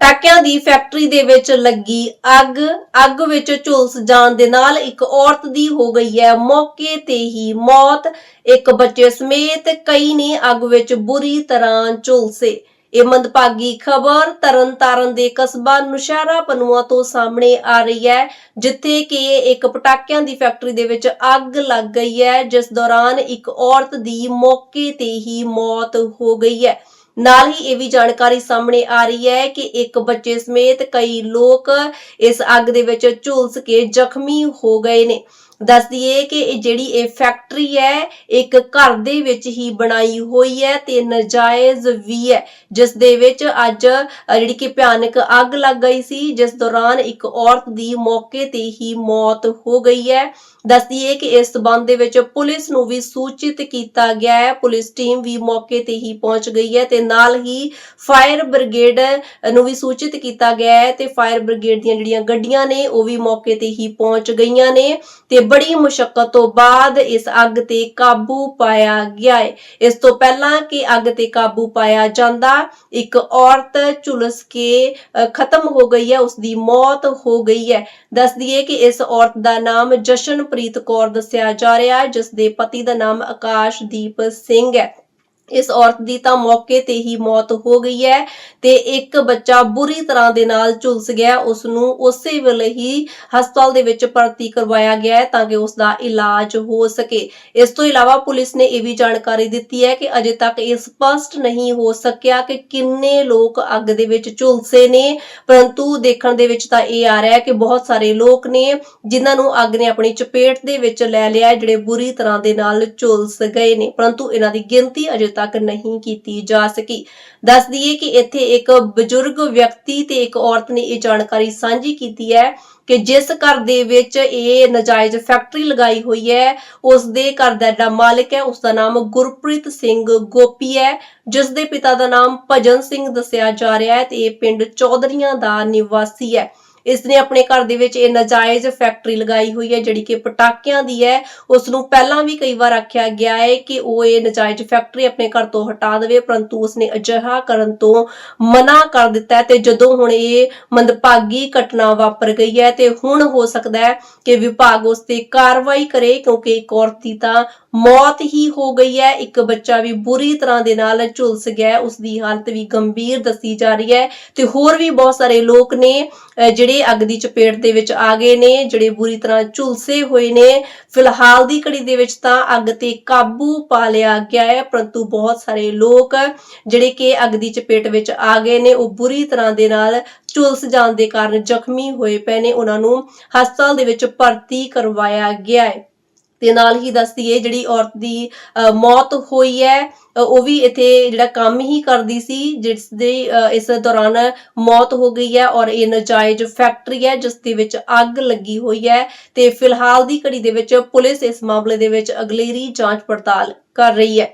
ਪਟਾਕਿਆਂ ਦੀ ਫੈਕਟਰੀ ਦੇ ਵਿੱਚ ਲੱਗੀ ਅੱਗ। ਅੱਗ ਵਿੱਚ ਝੁਲਸ ਜਾਣ ਦੇ ਨਾਲ ਇੱਕ ਔਰਤ ਦੀ ਹੋ ਗਈ ਹੈ ਮੌਕੇ ਤੇ ਹੀ ਮੌਤ। ਇੱਕ ਬੱਚੇ ਸਮੇਤ ਕਈ ਨੇ ਅੱਗ ਵਿੱਚ ਬੁਰੀ ਤਰ੍ਹਾਂ ਝੁਲਸੇ। ਇਹ ਮੰਦਭਾਗੀ ਖਬਰ ਤਰਨਤਾਰਨ ਦੇ ਕਸਬਾ ਨੁਸ਼ਹਿਰਾ ਪਨੂਆ ਤੋਂ ਸਾਹਮਣੇ ਆ ਰਹੀ ਹੈ, ਜਿੱਥੇ ਕਿ ਇੱਕ ਪਟਾਕਿਆਂ ਦੀ ਫੈਕਟਰੀ ਦੇ ਵਿੱਚ ਅੱਗ ਲੱਗ ਗਈ ਹੈ। ਜਿਸ ਦੌਰਾਨ ਇੱਕ ਔਰਤ ਦੀ ਮੌਕੇ ਤੇ ਹੀ ਮੌਤ ਹੋ ਗਈ ਹੈ। ਨਾਲ ਹੀ ਇਹ ਵੀ ਜਾਣਕਾਰੀ ਸਾਹਮਣੇ ਆ ਰਹੀ ਹੈ ਕਿ ਇੱਕ ਬੱਚੇ ਸਮੇਤ ਕਈ ਲੋਕ ਇਸ ਅੱਗ ਦੇ ਵਿੱਚ ਝੁਲਸ ਕੇ ਜ਼ਖਮੀ ਹੋ ਗਏ ਨੇ। ਦੱਸ ਦਈਏ ਕਿ ਇਹ ਜਿਹੜੀ ਇਹ ਫੈਕਟਰੀ ਹੈ, ਇੱਕ ਘਰ ਦੇ ਵਿੱਚ ਹੀ ਬਣਾਈ ਹੋਈ ਹੈ ਤੇ ਨਜਾਇਜ਼ ਵੀ ਹੈ। ਜਿਸ ਦੇ ਵਿੱਚ ਅੱਜ ਜਿਹੜੀ ਕਿ ਭਿਆਨਕ ਅੱਗ ਲੱਗ ਗਈ ਸੀ, ਜਿਸ ਦੌਰਾਨ ਇੱਕ ਔਰਤ ਦੀ ਮੌਕੇ ਤੇ ਹੀ ਮੌਤ ਹੋ ਗਈ ਹੈ। ਦੱਸ ਦਈਏ ਕਿ ਇਸ ਸਬੰਧ ਦੇ ਵਿੱਚ ਪੁਲਿਸ ਨੂੰ ਵੀ ਸੂਚਿਤ ਕੀਤਾ ਗਿਆ ਹੈ। ਪੁਲਿਸ ਟੀਮ ਵੀ ਮੌਕੇ ਤੇ ਹੀ ਪਹੁੰਚ ਗਈ ਹੈ ਤੇ ਨਾਲ ਹੀ ਫਾਇਰ ਬ੍ਰਿਗੇਡ ਨੂੰ ਵੀ ਸੂਚਿਤ ਕੀਤਾ ਗਿਆ ਹੈ ਤੇ ਫਾਇਰ ਬ੍ਰਿਗੇਡ ਦੀਆਂ ਜਿਹੜੀਆਂ ਗੱਡੀਆਂ ਨੇ, ਉਹ ਵੀ ਮੌਕੇ ਤੇ ਹੀ ਪਹੁੰਚ ਗਈਆਂ ਨੇ ਤੇ ਬੜੀ ਮੁਸ਼ਕਲ ਤੋਂ ਬਾਅਦ ਇਸ ਅੱਗ ਤੇ ਕਾਬੂ ਪਾਇਆ ਗਿਆ ਹੈ ਇਸ ਤੋਂ ਪਹਿਲਾਂ ਕਿ ਅੱਗ ਤੇ ਕਾਬੂ ਪਾਇਆ ਜਾਂਦਾ, ਇੱਕ ਔਰਤ ਝੁਲਸ ਕੇ ਖਤਮ ਹੋ ਗਈ ਹੈ ਉਸ ਦੀ ਮੌਤ ਹੋ ਗਈ ਹੈ। ਦੱਸ ਦਈਏ ਕਿ ਇਸ ਔਰਤ ਦਾ ਨਾਮ ਜਸ਼ਨਪ੍ਰੀਤ ਕੌਰ ਦੱਸਿਆ ਜਾ ਰਿਹਾ ਹੈ, ਜਿਸ ਦੇ ਪਤੀ ਦਾ ਨਾਮ ਆਕਾਸ਼ਦੀਪ ਸਿੰਘ ਹੈ। ਇਸ ਔਰਤ ਦੀ ਤਾਂ ਮੌਕੇ ਤੇ ਹੀ ਮੌਤ ਹੋ ਗਈ ਹੈ ਤੇ ਇੱਕ ਬੱਚਾ ਬੁਰੀ ਤਰ੍ਹਾਂ ਦੇ ਨਾਲ ਝੁਲਸ ਗਿਆ ਉਸ ਨੂੰ ਉਸੇ ਵੇਲੇ ਹੀ ਹਸਪਤਾਲ ਦੇ ਵਿੱਚ ਭਰਤੀ ਕਰਵਾਇਆ ਗਿਆ ਹੈ ਤਾਂ ਕਿ ਉਸ ਦਾ ਇਲਾਜ ਹੋ ਸਕੇ। ਇਸ ਤੋਂ ਇਲਾਵਾ ਪੁਲਿਸ ਨੇ ਇਹ ਵੀ ਜਾਣਕਾਰੀ ਦਿੱਤੀ ਹੈ ਕਿ ਅਜੇ ਤੱਕ ਇਹ ਸਪਸ਼ਟ ਨਹੀਂ ਹੋ ਸਕਿਆ ਕਿ ਕਿੰਨੇ ਲੋਕ ਅੱਗ ਦੇ ਵਿੱਚ ਝੁਲਸੇ ਨੇ, ਪਰੰਤੂ ਦੇਖਣ ਦੇ ਵਿੱਚ ਤਾਂ ਇਹ ਆ ਰਿਹਾ ਹੈ ਕਿ ਬਹੁਤ ਸਾਰੇ ਲੋਕ ਨੇ ਜਿਨ੍ਹਾਂ ਨੂੰ ਅੱਗ ਨੇ ਆਪਣੀ ਚਪੇਟ ਦੇ ਵਿੱਚ ਲੈ ਲਿਆ ਜਿਹੜੇ ਬੁਰੀ ਤਰ੍ਹਾਂ ਦੇ ਨਾਲ ਝੁਲਸ ਗਏ ਨੇ। ਪਰੰਤੂ ਇਹਨਾਂ ਦੀ ਗਿਣਤੀ ਅਜੇ ਤੱਕ ਨਹੀਂ ਕੀਤੀ ਜਾ ਸਕੀ। ਦੱਸ ਦਈਏ ਕਿ ਇੱਥੇ ਇੱਕ ਬਜ਼ੁਰਗ ਵਿਅਕਤੀ ਤੇ ਇੱਕ ਔਰਤ ਨੇ ਇਹ ਜਾਣਕਾਰੀ ਸਾਂਝੀ ਕੀਤੀ ਹੈ ਕਿ ਜਿਸ ਘਰ ਦੇ ਵਿੱਚ ਇਹ ਨਜਾਇਜ਼ ਫੈਕਟਰੀ ਲਗਾਈ ਹੋਈ ਹੈ, ਉਸ ਦੇ ਘਰ ਦਾ ਜਿਹੜਾ ਮਾਲਕ ਹੈ, ਉਸ ਦਾ ਨਾਮ ਗੁਰਪ੍ਰੀਤ ਸਿੰਘ ਗੋਪੀ ਹੈ, ਜਿਸ ਦੇ ਪਿਤਾ ਦਾ ਨਾਮ ਭਜਨ ਸਿੰਘ ਦੱਸਿਆ ਜਾ ਰਿਹਾ ਹੈ ਤੇ ਇਹ ਪਿੰਡ ਚੌਧਰੀਆਂ ਦਾ ਨਿਵਾਸੀ ਹੈ। ਇਸ ਨੇ ਆਪਣੇ ਘਰ ਦੇ ਵਿੱਚ ਇਹ ਨਜਾਇਜ਼ ਫੈਕਟਰੀ ਲਗਾਈ ਹੋਈ ਹੈ, ਜਿਹੜੀ ਕਿ ਪਟਾਕਿਆਂ ਦੀ ਹੈ। ਉਸ ਨੂੰ ਪਹਿਲਾਂ ਵੀ ਕਈ ਵਾਰ ਆਖਿਆ ਗਿਆ ਹੈ ਕਿ ਉਹ ਇਹ ਨਜਾਇਜ਼ ਫੈਕਟਰੀ ਆਪਣੇ ਘਰ ਤੋਂ ਹਟਾ ਦੇਵੇ, ਪਰੰਤੂ ਉਸਨੇ ਅਜਿਹਾ ਕਰਨ ਤੋਂ ਮਨਾ ਕਰ ਦਿੱਤਾ ਤੇ ਜਦੋਂ ਹੁਣ ਇਹ ਮੰਦਭਾਗੀ ਘਟਨਾ ਵਾਪਰ ਗਈ ਹੈ ਤੇ ਹੁਣ ਹੋ ਸਕਦਾ ਹੈ ਕਿ ਵਿਭਾਗ ਉਸ ਤੇ ਕਾਰਵਾਈ ਕਰੇ, ਕਿਉਂਕਿ ਇੱਕ ਔਰਤ ਦੀ ਤਾਂ ਮੌਤ ਹੀ ਹੋ ਗਈ ਹੈ। ਇੱਕ ਬੱਚਾ ਵੀ ਬੁਰੀ ਤਰ੍ਹਾਂ ਦੇ ਨਾਲ ਝੁਲਸ ਗਿਆ ਹੈ। ਉਸ ਦੀ ਹਾਲਤ ਵੀ ਗੰਭੀਰ ਦੱਸੀ ਜਾ ਰਹੀ ਹੈ ਤੇ ਹੋਰ ਵੀ ਬਹੁਤ ਸਾਰੇ ਲੋਕ ਨੇ ਜਿਹੜੇ ਅੱਗ ਦੀ ਚਪੇਟ ਦੇ ਵਿੱਚ ਆ ਗਏ ਨੇ, ਜਿਹੜੇ ਬੁਰੀ ਤਰ੍ਹਾਂ ਝੁਲਸੇ ਹੋਏ ਨੇ। ਫਿਲਹਾਲ ਦੀ ਘੜੀ ਦੇ ਵਿੱਚ ਤਾਂ ਅੱਗ ਤੇ ਕਾਬੂ ਪਾ ਲਿਆ ਗਿਆ ਹੈ, ਪਰੰਤੂ ਬਹੁਤ ਸਾਰੇ ਲੋਕ, ਜਿਹੜੇ ਕਿ ਅੱਗ ਦੀ ਚਪੇਟ ਵਿੱਚ ਆ ਗਏ ਨੇ, ਉਹ ਬੁਰੀ ਤਰ੍ਹਾਂ ਦੇ ਨਾਲ ਝੁਲਸ ਜਾਣ ਦੇ ਕਾਰਨ ਜ਼ਖਮੀ ਹੋਏ ਪਏ ਨੇ। ਉਹਨਾਂ ਨੂੰ ਹਸਪਤਾਲ ਦੇ ਵਿੱਚ ਭਰਤੀ ਕਰਵਾਇਆ ਗਿਆ ਹੈ। ਤੇ ਨਾਲ ਹੀ ਦੱਸਦੀ ਹੈ ਜਿਹੜੀ ਔਰਤ ਦੀ ਅ, ਮੌਤ ਹੋਈ ਹੈ ਉਹ ਵੀ ਇੱਥੇ ਜਿਹੜਾ ਕੰਮ ਹੀ ਕਰਦੀ ਸੀ ਜਿਸ ਦੇ ਇਸ ਦੌਰਾਨ ਮੌਤ ਹੋ ਗਈ ਹੈ ਔਰ ਇਹ ਨਜਾਇਜ਼ ਫੈਕਟਰੀ ਹੈ ਜਿਸ ਦੇ ਵਿੱਚ ਅੱਗ ਲੱਗੀ ਹੋਈ ਹੈ ਤੇ ਫਿਲਹਾਲ ਦੀ ਘੜੀ ਦੇ ਵਿੱਚ ਪੁਲਿਸ ਇਸ ਮਾਮਲੇ ਦੇ ਵਿੱਚ ਅਗਲੇਰੀ ਜਾਂਚ ਪੜਤਾਲ ਕਰ ਰਹੀ ਹੈ।